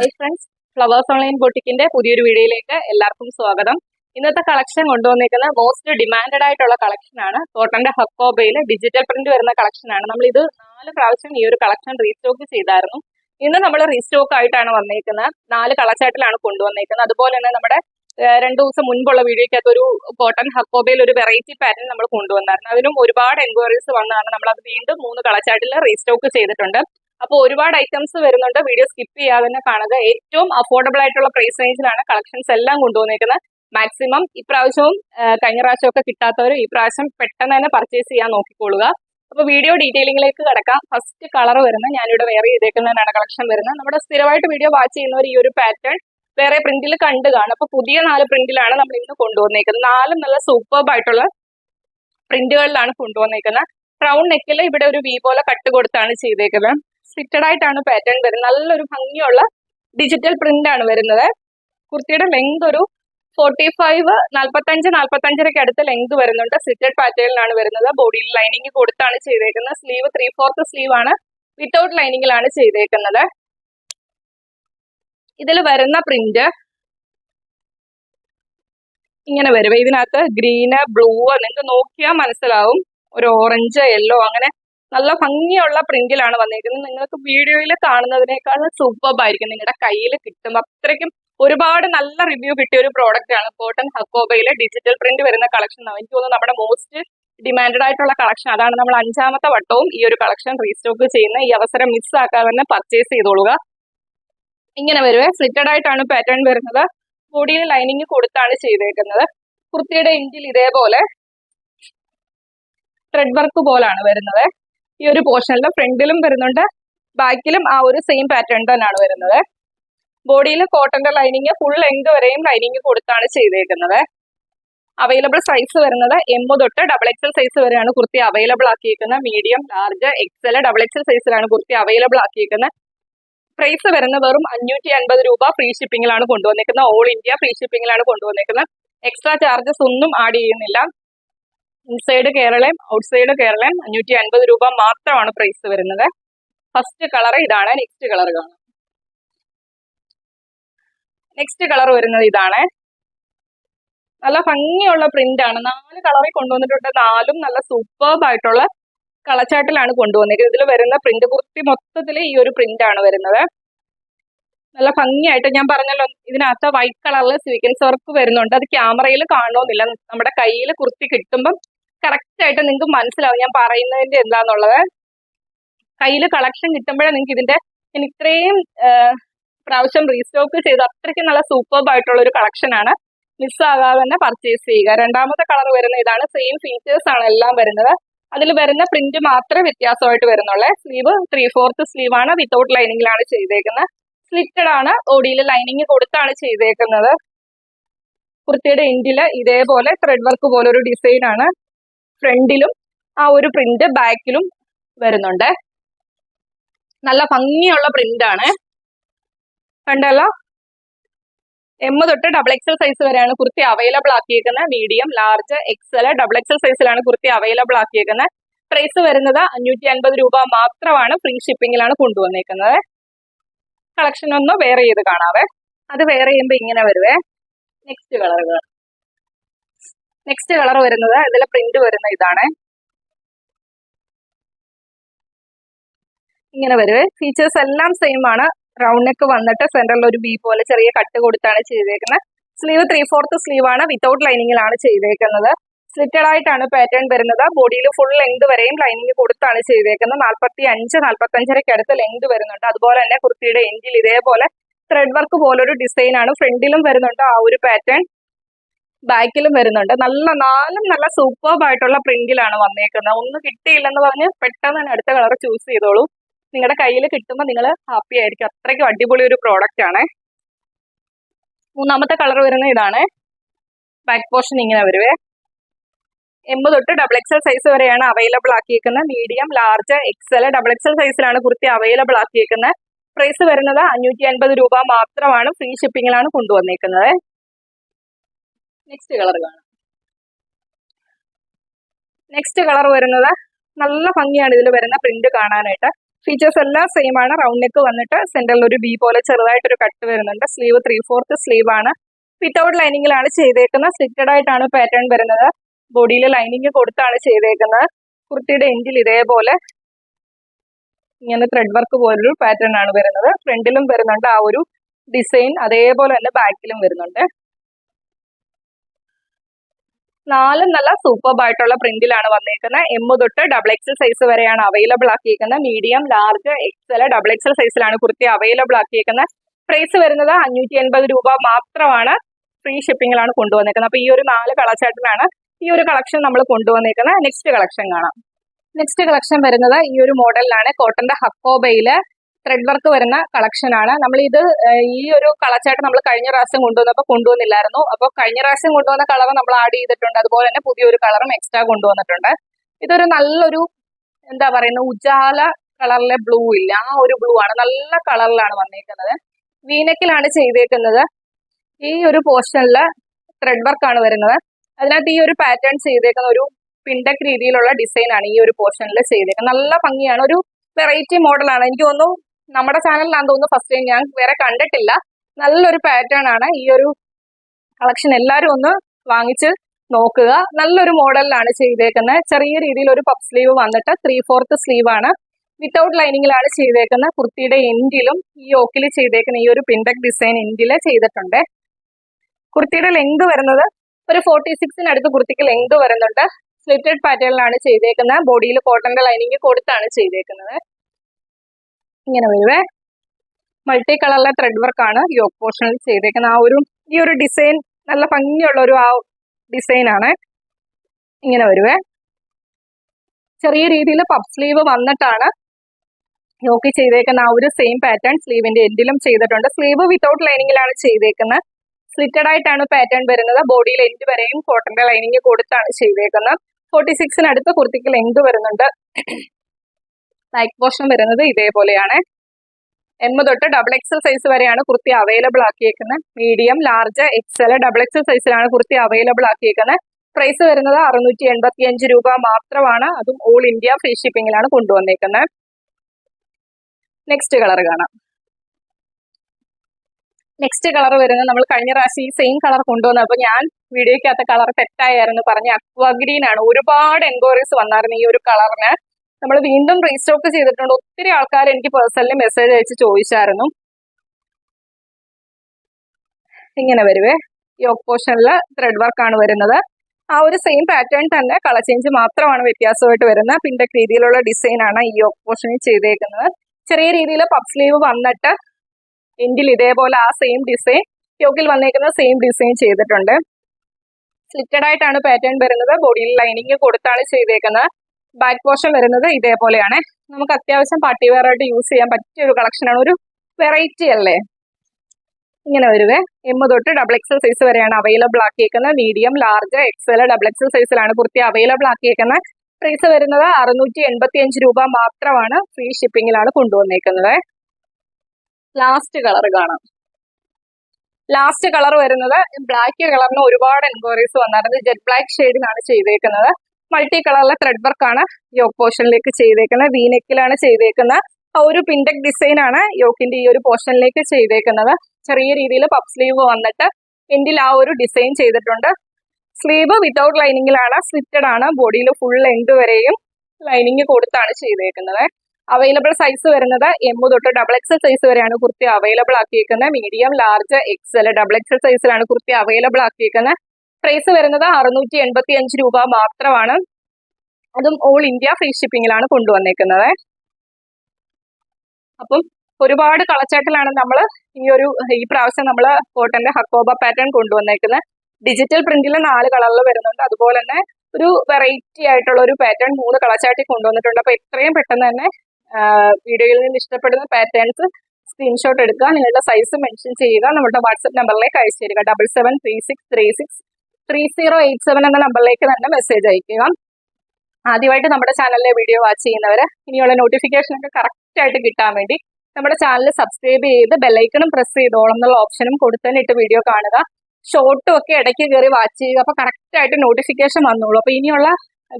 Hi friends flowers online ബൊട്ടിക്കിന്റെ പുതിയൊരു വീഡിയോയിലേക്ക് എല്ലാവർക്കും സ്വാഗതം. ഇന്നത്തെ കളക്ഷൻ കൊണ്ടുവന്നിരിക്കുന്ന മോസ്റ്റ് ഡിമാൻഡഡ് ആയിട്ടുള്ള കളക്ഷൻ ആണ് കോട്ടന്റെ ഹക്കോബയിൽ ഡിജിറ്റൽ പ്രിന്റ് വരുന്ന കളക്ഷൻ ആണ്. നമ്മൾ ഇത് നാല് പ്രാവശ്യം ഈ ഒരു കളക്ഷൻ റീസ്റ്റോക്ക് ചെയ്തായിരുന്നു. ഇന്ന് നമ്മൾ റീസ്റ്റോക്ക് ആയിട്ടാണ് വന്നിരിക്കുന്നത് നാല് കളച്ചാട്ടിലാണ് കൊണ്ടുവന്നിരിക്കുന്നത് അതുപോലെ തന്നെ നമ്മുടെ രണ്ടു ദിവസം മുൻപുള്ള വീഡിയോയ്ക്കകത്ത് ഒരു കോട്ടൺ ഹക്കോബയിൽ ഒരു വെറൈറ്റി പാറ്റേൺ നമ്മൾ കൊണ്ടുവന്നായിരുന്നു. അതിനും ഒരുപാട് എൻക്വയറീസ് വന്നതാണ്. നമ്മൾ അത് വീണ്ടും മൂന്ന് കളച്ചാട്ടിൽ റീസ്റ്റോക്ക് ചെയ്തിട്ടുണ്ട്. അപ്പോൾ ഒരുപാട് ഐറ്റംസ് വരുന്നുണ്ട്. വീഡിയോ സ്കിപ്പ് ചെയ്യാതെ തന്നെ കാണുക. ഏറ്റവും അഫോർഡബിൾ ആയിട്ടുള്ള പ്രൈസ് റേഞ്ചിലാണ് കളക്ഷൻസ് എല്ലാം കൊണ്ടുവന്നിരിക്കുന്നത് മാക്സിമം ഇപ്രാവശ്യവും കഴിഞ്ഞ കഴിഞ്ഞ പ്രാവശ്യമൊക്കെ കിട്ടാത്തവർ ഈ പ്രാവശ്യം പെട്ടെന്ന് തന്നെ പർച്ചേസ് ചെയ്യാൻ നോക്കിക്കൊള്ളുക. അപ്പോൾ വീഡിയോ ഡീറ്റെയിലിംഗിലേക്ക് കിടക്കാം. ഫസ്റ്റ് കളർ വരുന്നത് ഞാനിവിടെ വേറെ ഇതേക്കുന്നതിനാണ് കളക്ഷൻ വരുന്നത്. നമ്മുടെ സ്ഥിരമായിട്ട് വീഡിയോ വാച്ച് ചെയ്യുന്നവർ ഈ ഒരു പാറ്റേൺ വേറെ പ്രിന്റിൽ കണ്ട് കാണും. അപ്പോൾ പുതിയ നാല് പ്രിന്റിലാണ് നമ്മൾ ഇന്ന് കൊണ്ടുവന്നേക്കുന്നത്. നാലും നല്ല സൂപ്പർബ് ആയിട്ടുള്ള പ്രിന്റുകളിലാണ് കൊണ്ടുവന്നേക്കുന്നത്. റൗണ്ട് നെക്കിൽ ഇവിടെ ഒരു വി പോലെ കട്ട് കൊടുത്താണ് ചെയ്തേക്കുന്നത്. സ്ലിറ്റഡ് ആയിട്ടാണ് പാറ്റേൺ വരുന്നത്. നല്ലൊരു ഭംഗിയുള്ള ഡിജിറ്റൽ പ്രിന്റ് ആണ് വരുന്നത്. കുർത്തിയുടെ ലെങ്ത് ഒരു ഫോർട്ടി ഫൈവ് നാൽപ്പത്തഞ്ച് നാൽപ്പത്തഞ്ചരയ്ക്ക് അടുത്ത് ലെങ്ത് വരുന്നുണ്ട്. സിറ്റഡ് പാറ്റേണിലാണ് വരുന്നത്. ബോഡിയിൽ ലൈനിങ് കൊടുത്താണ് ചെയ്തേക്കുന്നത്. സ്ലീവ് ത്രീ ഫോർത്ത് സ്ലീവ് ആണ് വിത്തൗട്ട് ലൈനിങ്ങിലാണ് ചെയ്തേക്കുന്നത്. ഇതിൽ വരുന്ന പ്രിന്റ് ഇങ്ങനെ വരും. ഇതിനകത്ത് ഗ്രീന് ബ്ലൂ നിങ്ങൾക്ക് നോക്കിയാൽ മനസ്സിലാവും. ഒരു ഓറഞ്ച് യെല്ലോ അങ്ങനെ നല്ല ഭംഗിയുള്ള പ്രിന്റിലാണ് വന്നിരിക്കുന്നത്. നിങ്ങൾക്ക് വീഡിയോയിൽ കാണുന്നതിനേക്കാൾ സൂപ്പർബായിരിക്കും നിങ്ങളുടെ കയ്യിൽ കിട്ടും. അത്രയ്ക്കും ഒരുപാട് നല്ല റിവ്യൂ കിട്ടിയ ഒരു പ്രോഡക്റ്റ് ആണ് കോട്ടൺ ഹക്കോബയിലെ ഡിജിറ്റൽ പ്രിന്റ് വരുന്ന കളക്ഷൻ എനിക്ക് തോന്നുന്നു നമ്മുടെ മോസ്റ്റ് ഡിമാൻഡഡ് ആയിട്ടുള്ള കളക്ഷൻ അതാണ് നമ്മൾ അഞ്ചാമത്തെ വട്ടവും ഈ ഒരു കളക്ഷൻ റീസ്റ്റോക്ക് ചെയ്യുന്ന. ഈ അവസരം മിസ് ആക്കാതെ തന്നെ പർച്ചേസ് ചെയ്തോളുക. ഇങ്ങനെ വരുവേ. ഫ്ലിറ്റഡ് ആയിട്ടാണ് പാറ്റേൺ വരുന്നത്. ബോഡിയിൽ ലൈനിങ് കൊടുത്താണ് ചെയ്തേക്കുന്നത്. കുർത്തിയുടെ എൻഡിൽ ഇതേപോലെ ത്രെഡ് വർക്ക് പോലാണ് വരുന്നത്. ഈ ഒരു പോർഷനിൽ ഫ്രണ്ടിലും വരുന്നുണ്ട്. ബാക്കിലും ആ ഒരു സെയിം പാറ്റേൺ തന്നെയാണ് വരുന്നത്. ബോഡിയിൽ കോട്ടന്റെ ലൈനിങ് ഫുൾ ലെങ്ത് വരെയും ലൈനിങ് കൊടുത്താണ് ചെയ്തേക്കുന്നത്. അവൈലബിൾ സൈസ് വരുന്നത് എം തൊട്ട് ഡബിൾ എക്സൽ സൈസ് വരെയാണ് kurti available ആക്കിയിരിക്കുന്നത് medium large XL double XL സൈസിലാണ് കുർത്തി അവൈലബിൾ ആക്കിയിരിക്കുന്നത് പ്രൈസ് വരുന്ന വെറും അഞ്ഞൂറ്റി അൻപത് രൂപ ഫ്രീ ഷിപ്പിംഗിലാണ് കൊണ്ടുവന്നിരിക്കുന്നത് ഓൾ ഇന്ത്യ ഫ്രീ ഷിപ്പിംഗിലാണ് കൊണ്ടുവന്നിരിക്കുന്നത് എക്സ്ട്രാ ചാർജസ് ഒന്നും ആഡ് ചെയ്യുന്നില്ല. ഇൻസൈഡ് കേരളയും ഔട്ട്സൈഡ് കേരളയും അഞ്ഞൂറ്റി അൻപത് രൂപ മാത്രമാണ് പ്രൈസ് വരുന്നത്. ഫസ്റ്റ് കളർ ഇതാണ് നെക്സ്റ്റ് കളർ കാണാം നെക്സ്റ്റ് കളർ വരുന്നത് ഇതാണ്. നല്ല ഭംഗിയുള്ള പ്രിന്റ് ആണ്. നാല് കളറിൽ കൊണ്ടുവന്നിട്ടുണ്ട്. നാലും നല്ല സൂപ്പർബ് ആയിട്ടുള്ള കളച്ചാട്ടിലാണ് കൊണ്ടുവന്നിരിക്കുന്നത്. ഇതിൽ വരുന്ന പ്രിന്റ് കുർത്തി മൊത്തത്തിൽ ഈ ഒരു പ്രിന്റ് ആണ് വരുന്നത്. നല്ല ഭംഗിയായിട്ട് ഞാൻ പറഞ്ഞല്ലോ ഇതിനകത്ത് വൈറ്റ് കളറിൽ സ്വീക്കൻസ് വർക്ക് വരുന്നുണ്ട്. അത് ക്യാമറയിൽ കാണണമെന്നില്ല നമ്മുടെ കയ്യിൽ കുർത്തി കിട്ടുമ്പം കറക്റ്റ് ആയിട്ട് നിങ്ങൾക്ക് മനസ്സിലാവും ഞാൻ പറയുന്നതിന്റെ എന്താന്നുള്ളത്. കയ്യിൽ കളക്ഷൻ കിട്ടുമ്പോഴേ നിങ്ങൾക്ക് ഇതിന്റെ ഞാൻ ഇത്രയും പ്രാവശ്യം റീസ്റ്റോക്ക് ചെയ്ത് അത്രയ്ക്ക് നല്ല സൂപ്പർബ് ആയിട്ടുള്ള ഒരു കളക്ഷൻ ആണ്. മിസ്സാകാതെ തന്നെ പർച്ചേസ് ചെയ്യുക. രണ്ടാമത്തെ കളർ വരുന്ന ഇതാണ്. സെയിം ഫീച്ചേഴ്സ് ആണ് എല്ലാം വരുന്നത്. അതിൽ വരുന്ന പ്രിന്റ് മാത്രമേ വ്യത്യാസമായിട്ട് വരുന്നുള്ളൂ. സ്ലീവ് ത്രീ ഫോർത്ത് സ്ലീവ് ആണ് വിത്തൗട്ട് ലൈനിങ്ങിലാണ് ചെയ്തേക്കുന്നത്. സ്ലിറ്റഡ് ആണ്. ഓടിയിൽ ലൈനിങ് കൊടുത്താണ് ചെയ്തേക്കുന്നത്. കുർത്തിയുടെ എൻഡിൽ ഇതേപോലെ ത്രെഡ് വർക്ക് പോലെ ഒരു ഡിസൈൻ ആണ്. ഫ്രണ്ടിലും ആ ഒരു പ്രിന്റ് ബാക്കിലും വരുന്നുണ്ട്. നല്ല ഭംഗിയുള്ള പ്രിന്റ് ആണ്. കണ്ടല്ലോ? എം തൊട്ട് ഡബിൾ എക്സൽ സൈസ് വരെയാണ് kurti available ആക്കിയേക്കുന്നത്. Medium large XL double XL സൈസിലാണ് കുർത്തി അവൈലബിൾ ആക്കിയേക്കുന്നത്. പ്രൈസ് വരുന്നത് അഞ്ഞൂറ്റി അൻപത് രൂപ മാത്രമാണ് ഫ്രീ ഷിപ്പിംഗിലാണ് കൊണ്ടുവന്നേക്കുന്നത്. കളക്ഷൻ ഒന്ന് വേറെ ചെയ്ത് കാണാവേ. അത് വേറെ ചെയ്യുമ്പോൾ ഇങ്ങനെ വരുവേ. നെക്സ്റ്റ് കളറുകൾ നെക്സ്റ്റ് കളർ വരുന്നത് ഇതിലെ പ്രിന്റ് വരുന്ന ഇതാണ്. ഇങ്ങനെ വരുവേ ഫീച്ചേഴ്സ് എല്ലാം സെയിം ആണ്. റൗണ്ട് നെക്ക് വന്നിട്ട് സെന്ററിൽ ഒരു ബി പോലെ ചെറിയ കട്ട് കൊടുത്താണ് ചെയ്തേക്കുന്നത്. സ്ലീവ് ത്രീ ഫോർത്ത് സ്ലീവ് ആണ് വിത്തൗട്ട് ലൈനിങ്ങിലാണ് ചെയ്തേക്കുന്നത്. സ്ലിറ്റഡ് ആയിട്ടാണ് പാറ്റേൺ വരുന്നത്. ബോഡിയിൽ ഫുൾ ലെങ്ത് വരെയും ലൈനിങ് കൊടുത്താണ് ചെയ്തേക്കുന്നത്. നാൽപ്പത്തി അഞ്ച് നാൽപ്പത്തി അഞ്ചരയ്ക്ക് അടുത്ത് ലെങ്ത് വരുന്നുണ്ട്. അതുപോലെ തന്നെ കുർത്തിയുടെ എൻഡിൽ ഇതേപോലെ ത്രെഡ് വർക്ക് പോലൊരു ഡിസൈൻ ആണ്. ഫ്രണ്ടിലും വരുന്നുണ്ട് ആ ഒരു പാറ്റേൺ ബാക്കിലും വരുന്നുണ്ട്. നല്ല നാലും നല്ല സൂപ്പർബ് ആയിട്ടുള്ള പ്രിന്റിലാണ് വന്നേക്കുന്നത്. ഒന്ന് കിട്ടിയില്ലെന്ന് പറഞ്ഞ് പെട്ടെന്ന് തന്നെ അടുത്ത കളർ ചൂസ് ചെയ്തോളൂ. നിങ്ങളുടെ കയ്യിൽ കിട്ടുമ്പോൾ നിങ്ങൾ ഹാപ്പി ആയിരിക്കും. അത്രയ്ക്കും അടിപൊളി ഒരു പ്രോഡക്റ്റ് ആണ്. മൂന്നാമത്തെ കളർ വരുന്ന ഇതാണ്. ബാക്ക് പോർഷൻ ഇങ്ങനെ വരുവേ. എം തൊട്ട് ഡബിൾ എക്സൽ സൈസ് വരെയാണ് available ആക്കിയിരിക്കുന്നത് medium large XL double XL സൈസിലാണ് കുർത്തി അവൈലബിൾ ആക്കിയിരിക്കുന്നത് പ്രൈസ് വരുന്നത് അഞ്ഞൂറ്റി അൻപത് രൂപ മാത്രമാണ് ഫ്രീ ഷിപ്പിങ്ങിലാണ് കൊണ്ടുവന്നേക്കുന്നത്. നെക്സ്റ്റ് കളർ കാണാം. നെക്സ്റ്റ് കളർ വരുന്നത് നല്ല ഭംഗിയാണ് ഇതിൽ വരുന്ന പ്രിന്റ് കാണാനായിട്ട്. ഫീച്ചേഴ്സ് എല്ലാം സെയിം ആണ്. റൗണ്ട് നെക്ക് വന്നിട്ട് സെന്ററിൽ ഒരു ബി പോലെ ചെറുതായിട്ടൊരു കട്ട് വരുന്നുണ്ട്. സ്ലീവ് ത്രീ ഫോർത്ത് സ്ലീവ് ആണ്. വിത്തൗട്ട് ലൈനിങ്ങിലാണ് ചെയ്തേക്കുന്നത്. സ്റ്റിറ്റഡ് ആയിട്ടാണ് പാറ്റേൺ വരുന്നത്. ബോഡിയിൽ ലൈനിങ് കൊടുത്താണ് ചെയ്തേക്കുന്നത്. കുർത്തിയുടെ എൻഡിൽ ഇതേപോലെ ഇങ്ങനെ ത്രെഡ് വർക്ക് പോലൊരു പാറ്റേൺ ആണ് വരുന്നത്. ഫ്രണ്ടിലും വരുന്നുണ്ട് ആ ഒരു ഡിസൈൻ അതേപോലെ തന്നെ ബാക്കിലും വരുന്നുണ്ട്. നാലും നല്ല സൂപ്പർബ് ആയിട്ടുള്ള പ്രിന്റിലാണ് വന്നേക്കുന്നത് എം തൊട്ട് ഡബിൾ എക്സൽ സൈസ് വരെയാണ് available ആക്കിയിരിക്കുന്നത് medium large XL double XL സൈസിലാണ് കുർത്തി അവൈലബിൾ ആക്കിയിരിക്കുന്നത് പ്രൈസ് വരുന്നത് അഞ്ഞൂറ്റി എൺപത് രൂപ മാത്രമാണ് ഫ്രീ ഷിപ്പിംഗിലാണ് കൊണ്ടുവന്നിരിക്കുന്നത് അപ്പൊ ഈ ഒരു നാല് കളച്ചാട്ടിലാണ് ഈ ഒരു കളക്ഷൻ നമ്മൾ കൊണ്ടുവന്നിരിക്കുന്നത് നെക്സ്റ്റ് കളക്ഷൻ കാണാം. നെക്സ്റ്റ് കളക്ഷൻ വരുന്നത് ഈ ഒരു മോഡലിലാണ് കോട്ടന്റെ ഹക്കോബയിൽ ത്രെഡ് വർക്ക് വരുന്ന കളക്ഷൻ ആണ്. നമ്മൾ ഇത് ഈ ഒരു കളച്ചായിട്ട് നമ്മൾ കഴിഞ്ഞ പ്രാവശ്യം കൊണ്ടുവന്നപ്പോൾ കൊണ്ടുവന്നില്ലായിരുന്നു. അപ്പോൾ കഴിഞ്ഞ പ്രാവശ്യം കൊണ്ടുവന്ന കളർ നമ്മൾ ആഡ് ചെയ്തിട്ടുണ്ട്. അതുപോലെ തന്നെ പുതിയൊരു കളറും എക്സ്ട്രാ കൊണ്ടുവന്നിട്ടുണ്ട്. ഇതൊരു നല്ലൊരു എന്താ പറയുന്നത് ഉജാല കളറിലെ ബ്ലൂ ഇല്ല. ആ ഒരു ബ്ലൂ ആണ്. നല്ല കളറിലാണ് വന്നേക്കുന്നത്. വീനക്കിലാണ് ചെയ്തേക്കുന്നത്. ഈ ഒരു പോർഷനിൽ ത്രെഡ് വർക്ക് ആണ് വരുന്നത്. അതിനകത്ത് ഈ ഒരു പാറ്റേൺ ചെയ്തേക്കുന്ന ഒരു പിണ്ടക് രീതിയിലുള്ള ഡിസൈൻ ആണ് ഈ ഒരു പോർഷനിൽ ചെയ്തേക്കുന്നത്. നല്ല ഭംഗിയാണ്. ഒരു വെറൈറ്റി മോഡലാണ് എനിക്ക് തോന്നുന്നു നമ്മുടെ ചാനലിലാന്ന് തോന്നുന്നു ഫസ്റ്റ് ടൈം ഞാൻ വേറെ കണ്ടിട്ടില്ല. നല്ലൊരു പാറ്റേൺ ആണ് ഈ ഒരു കളക്ഷൻ എല്ലാവരും ഒന്ന് വാങ്ങിച്ച് നോക്കുക. നല്ലൊരു മോഡലിലാണ് ചെയ്തേക്കുന്നത് ചെറിയ രീതിയിൽ ഒരു പപ്പ് സ്ലീവ് വന്നിട്ട് ത്രീ ഫോർത്ത് സ്ലീവ് ആണ്. വിത്തൗട്ട് ലൈനിങ്ങിലാണ് ചെയ്തേക്കുന്നത് കുർത്തിയുടെ എൻഡിലും ഈ ഓക്കിൽ ചെയ്തേക്കുന്ന. ഈ ഒരു പിൻഡക് ഡിസൈൻ എൻഡിൽ ചെയ്തിട്ടുണ്ട്. കുർത്തിയുടെ ലെങ്ത് വരുന്നത് ഒരു ഫോർട്ടി സിക്സിനടുത്ത് കുർത്തിക്ക് ലെങ്ത് വരുന്നുണ്ട്. സ്ലിറ്റഡ് പാറ്റേണിലാണ് ചെയ്തേക്കുന്നത് ബോഡിയിൽ കോട്ടന്റെ ലൈനിങ് കൊടുത്താണ് ചെയ്തേക്കുന്നത് ഇങ്ങനെ വരുവേ മൾട്ടി കളറിലെ ത്രെഡ് വർക്ക് ആണ് യോക്ക് പോർഷനിൽ ചെയ്തേക്കുന്നത് ആ ഒരു ഈ ഒരു ഡിസൈൻ നല്ല ഭംഗിയുള്ള ഒരു ആ ഡിസൈൻ ആണ് ഇങ്ങനെ വരുവേ ചെറിയ രീതിയിൽ പബ് സ്ലീവ് വന്നിട്ടാണ് യോക്ക് ചെയ്തേക്കുന്ന. ആ ഒരു സെയിം പാറ്റേൺ സ്ലീവിന്റെ എൻഡിലും ചെയ്തിട്ടുണ്ട്. സ്ലീവ് വിത്തൗട്ട് ലൈനിങ്ങിലാണ് ചെയ്തേക്കുന്നത് സ്ലിറ്റഡ് ആയിട്ടാണ് പാറ്റേൺ വരുന്നത്. ബോഡിയിൽ എൻഡ് വരെയും കോട്ടന്റെ ലൈനിങ് കൊടുത്താണ് ചെയ്തേക്കുന്നത് ഫോർട്ടി സിക്സിനടുത്ത് കുർത്തിക്ക് ലെങ്ത് വരുന്നുണ്ട്. ലൈക്ക് പോർഷൻ വരുന്നത് ഇതേപോലെയാണ്. എം തൊട്ട് ഡബിൾ എക്സൽ സൈസ് വരെയാണ് kurti available ആക്കിയേക്കുന്നത്. Medium large XL double XL സൈസിലാണ് കുർത്തി അവൈലബിൾ ആക്കിയേക്കുന്നത്. പ്രൈസ് വരുന്നത് അറുന്നൂറ്റി എൺപത്തി അഞ്ച് രൂപ മാത്രമാണ്. അതും ഓൾ ഇന്ത്യ ഫ്രീ ഷിപ്പിംഗിലാണ് കൊണ്ടുവന്നേക്കുന്നത്. നെക്സ്റ്റ് കളർ കാണാം. നെക്സ്റ്റ് കളർ വരുന്നത് നമ്മൾ കഴിഞ്ഞ പ്രാവശ്യം ഈ സെയിം കളർ കൊണ്ടുവന്നത്. അപ്പോൾ ഞാൻ വീഡിയോയ്ക്കകത്ത് കളർ തെറ്റായിരുന്നു പറഞ്ഞ അക്വ ഗ്രീൻ ആണ്. ഒരുപാട് എൻക്വയറീസ് വന്നായിരുന്നു ഈ ഒരു കളറിന് നമ്മൾ വീണ്ടും റീസ്റ്റോക്ക് ചെയ്തിട്ടുണ്ട്. ഒത്തിരി ആൾക്കാർ എനിക്ക് പേഴ്സണലി മെസ്സേജ് അയച്ച് ചോദിച്ചായിരുന്നു. ഇങ്ങനെ വരുവേ. ഈ പോർഷനിൽ ത്രെഡ് വർക്ക് ആണ് വരുന്നത്. ആ ഒരു സെയിം പാറ്റേൺ തന്നെ കളർ ചേഞ്ച് മാത്രമാണ് വ്യത്യാസമായിട്ട് വരുന്നത്. പിന്നെ രീതിയിലുള്ള ഡിസൈൻ ആണ് ഈ യോക്ക് പോർഷനിൽ ചെയ്തേക്കുന്നത്. ചെറിയ രീതിയിൽ പഫ് സ്ലീവ് വന്നിട്ട് എൻഡിൽ ഇതേപോലെ ആ സെയിം ഡിസൈൻ യോക്കിൽ വന്നേക്കുന്ന സെയിം ഡിസൈൻ ചെയ്തിട്ടുണ്ട്. സ്ലിറ്റഡ് ആയിട്ടാണ് പാറ്റേൺ വരുന്നത്. ബോഡിയിൽ ലൈനിങ് കൊടുത്താണ് ചെയ്തേക്കുന്നത്. ബാക്ക് പോർഷൻ വരുന്നത് ഇതേപോലെയാണ്. നമുക്ക് അത്യാവശ്യം പാർട്ടി വെയർ ആയിട്ട് യൂസ് ചെയ്യാൻ പറ്റിയ ഒരു കളക്ഷനാണ് ഒരു വെറൈറ്റി അല്ലേ? ഇങ്ങനെ വരുവേ. എം തൊട്ട് ഡബിൾ എക്സൽ സൈസ് വരെയാണ് available ആക്കിയേക്കുന്നത്. Medium large XL double XL സൈസിലാണ് കുർത്തി അവൈലബിൾ ആക്കിയേക്കുന്നത്. പ്രൈസ് വരുന്നത് അറുന്നൂറ്റി എൺപത്തി അഞ്ച് രൂപ മാത്രമാണ് ഫ്രീ ഷിപ്പിങ്ങിലാണ് കൊണ്ടുവന്നേക്കുന്നത്. ലാസ്റ്റ് കളർ കാണാം. ലാസ്റ്റ് കളർ വരുന്നത് ബ്ലാക്ക് കളറിന് ഒരുപാട് എൻക്വയറീസ് വന്നായിരുന്നു ജെറ്റ് ബ്ലാക്ക് ഷെയ്ഡിനാണ് ചെയ്തേക്കുന്നത്. മൾട്ടി കളറിലെ ത്രെഡ് വർക്ക് ആണ് യോക്ക് പോർഷനിലേക്ക് ചെയ്തേക്കുന്നത് വീനെക്കിലാണ് ചെയ്തേക്കുന്നത് ആ ഒരു പിൻഡക് ഡിസൈൻ ആണ് യോക്കിന്റെ ഈ ഒരു പോർഷനിലേക്ക് ചെയ്തേക്കുന്നത്. ചെറിയ രീതിയിൽ പപ്പ് സ്ലീവ് വന്നിട്ട് എൻഡിൽ ആ ഒരു ഡിസൈൻ ചെയ്തിട്ടുണ്ട്. സ്ലീവ് വിത്തൗട്ട് ലൈനിങ്ങിലാണ് സ്ലിറ്റഡ് ആണ്. ബോഡിയിൽ ഫുൾ ലെങ്ത് വരെയും ലൈനിങ് കൊടുത്താണ് ചെയ്തേക്കുന്നത്. അവൈലബിൾ സൈസ് വരുന്നത് എം തൊട്ട് ഡബിൾ എക്സൽ സൈസ് വരെയാണ് kurti available ആക്കിയിരിക്കുന്നത് medium large XL double XL സൈസിലാണ് കുർത്തി അവൈലബിൾ ആക്കിയിരിക്കുന്നത് പ്രൈസ് വരുന്നത് അറുന്നൂറ്റി എൺപത്തി അഞ്ച് രൂപ മാത്രമാണ്. അതും ഓൾ ഇന്ത്യ ഫ്രീ ഷിപ്പിങ്ങിലാണ് കൊണ്ടുവന്നേക്കുന്നത്. അപ്പം ഒരുപാട് കളച്ചാട്ടിലാണ് നമ്മൾ ഈ ഒരു ഈ പ്രാവശ്യം നമ്മൾ കോട്ടന്റെ ഹക്കോബ പാറ്റേൺ കൊണ്ടുവന്നേക്കുന്നത്. ഡിജിറ്റൽ പ്രിന്റിൽ നാല് കളറിൽ വരുന്നുണ്ട്. അതുപോലെ തന്നെ ഒരു വെറൈറ്റി ആയിട്ടുള്ള ഒരു പാറ്റേൺ മൂന്ന് കളച്ചാട്ടി കൊണ്ടുവന്നിട്ടുണ്ട്. അപ്പൊ എത്രയും പെട്ടെന്ന് തന്നെ വീഡിയോയിൽ നിന്ന് ഇഷ്ടപ്പെടുന്ന പാറ്റേൺസ് സ്ക്രീൻഷോട്ട് എടുക്കുക. നിങ്ങളുടെ സൈസ് മെൻഷൻ ചെയ്യുക. നമ്മുടെ വാട്സപ്പ് നമ്പറിലേക്ക് അയച്ചു തരിക. Double seven three six three six three zero eight seven എന്ന നമ്പറിലേക്ക് തന്നെ മെസ്സേജ് അയക്കുക ആദ്യമായിട്ട് നമ്മുടെ ചാനലിലെ വീഡിയോ വാച്ച് ചെയ്യുന്നവർ ഇനിയുള്ള നോട്ടിഫിക്കേഷനൊക്കെ കറക്റ്റായിട്ട് കിട്ടാൻ വേണ്ടി നമ്മുടെ ചാനൽ സബ്സ്ക്രൈബ് ചെയ്ത് ബെല്ലൈക്കണും പ്രസ് ചെയ്തോളം എന്നുള്ള ഓപ്ഷനും കൊടുത്തന്നിട്ട് വീഡിയോ കാണുക. ഷോർട്ടും ഒക്കെ ഇടയ്ക്ക് കയറി വാച്ച് ചെയ്യുക. അപ്പൊ കറക്റ്റായിട്ട് നോട്ടിഫിക്കേഷൻ വന്നോളൂ. അപ്പൊ ഇനിയുള്ള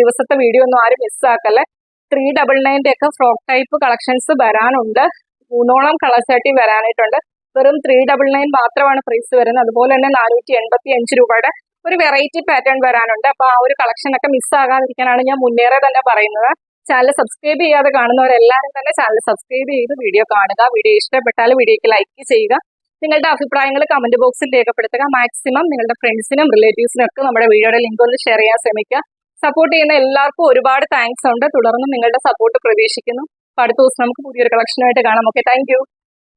ദിവസത്തെ വീഡിയോ ഒന്നും ആരും മിസ്സാക്കല്ലേ ത്രീ ഡബിൾ നയന്റെ ഒക്കെ ഫ്രോക്ക് ടൈപ്പ് കളക്ഷൻസ് വരാനുണ്ട്. മൂന്നോളം കളർ ചാട്ടി വരാനായിട്ടുണ്ട്. വെറും ത്രീ ഡബിൾ നയൻ മാത്രമാണ് പ്രൈസ് വരുന്നത്. അതുപോലെ തന്നെ നാനൂറ്റി എൺപത്തി അഞ്ച് രൂപയുടെ ഒരു വെറൈറ്റി പാറ്റേൺ വരാനുണ്ട്. അപ്പൊ ആ ഒരു കളക്ഷൻ ഒക്കെ മിസ് ആകാതിരിക്കാനാണ് ഞാൻ മുന്നേറെ തന്നെ പറയുന്നത്. ചാനൽ സബ്സ്ക്രൈബ് ചെയ്യാതെ കാണുന്നവരെല്ലാവരും തന്നെ ചാനൽ സബ്സ്ക്രൈബ് ചെയ്ത് വീഡിയോ കാണുക. വീഡിയോ ഇഷ്ടപ്പെട്ടാൽ വീഡിയോക്ക് ലൈക്ക് ചെയ്യുക. നിങ്ങളുടെ അഭിപ്രായങ്ങൾ കമന്റ് ബോക്സിൽ രേഖപ്പെടുത്തുക. മാക്സിമം നിങ്ങളുടെ ഫ്രണ്ട്സിനും റിലേറ്റീവ്സിനും ഒക്കെ നമ്മുടെ വീഡിയോയുടെ ലിങ്ക് ഒന്ന് ഷെയർ ചെയ്യാൻ ശ്രമിക്കുക. സപ്പോർട്ട് ചെയ്യുന്ന എല്ലാവർക്കും ഒരുപാട് താങ്ക്സ് ഉണ്ട്. തുടർന്നും നിങ്ങളുടെ സപ്പോർട്ട് പ്രതീക്ഷിക്കുന്നു. അടുത്ത ദിവസം നമുക്ക് പുതിയൊരു കളക്ഷനുമായിട്ട് കാണാം. Okay thank